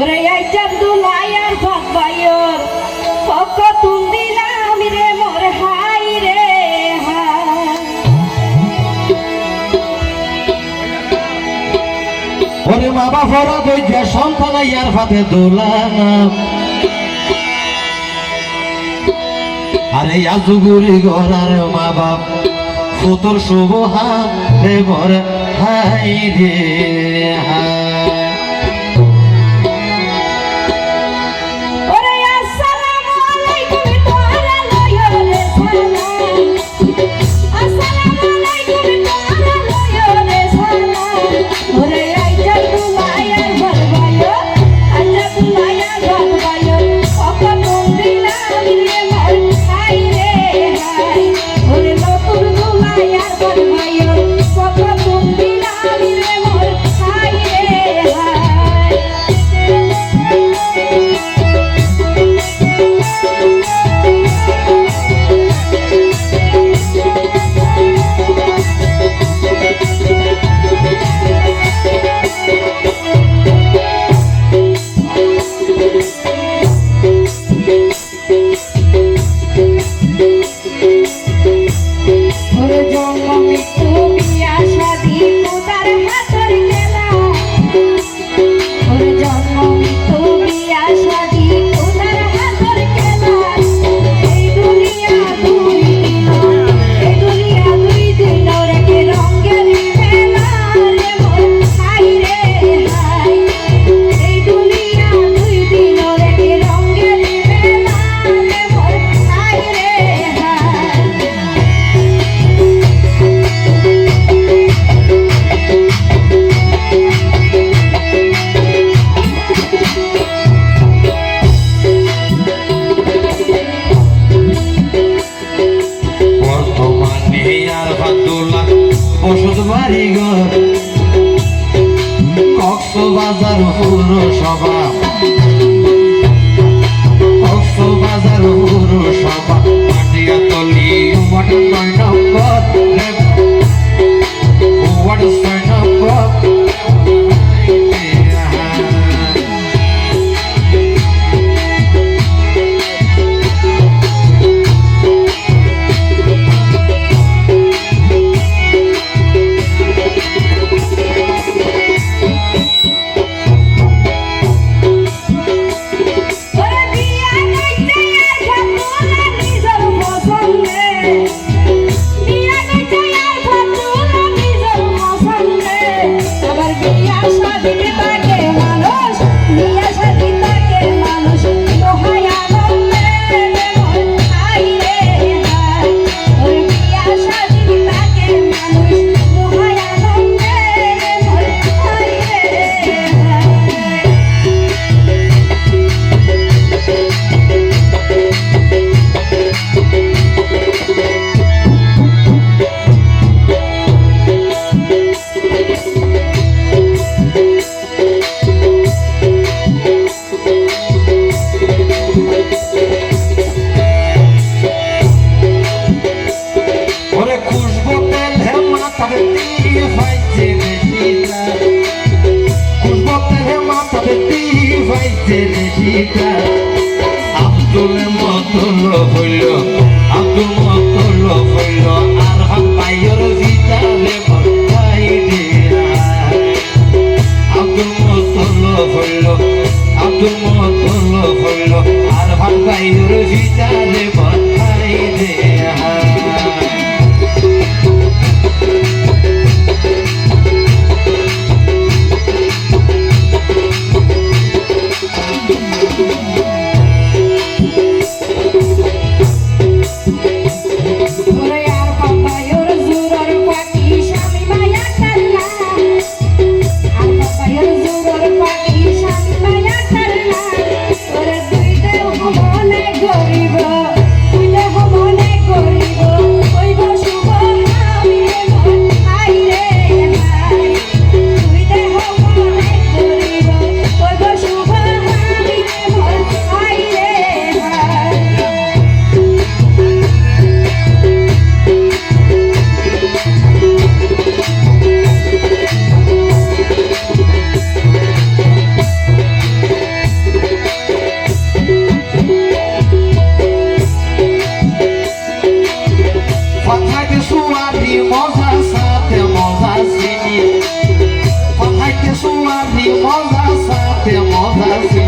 রে আইচার দুলাই আর ভাগ ভাইয়র পক্ষ তুন্দিলাম রে আরে আজুগুরি গড়ার মা বাপ ফুতুর শুভ হাত রে মোর হাই রে হা Peace. বাড়ি গো। কক্সবাজার পৌরসভা আব্দুল মতল হইল আব্দুল মতল হইল আর হাইর জিতালে ভাই আব্দুল মতল হইল আব্দুল মতল হইল আর হাইর জিতালে ভাই que é mó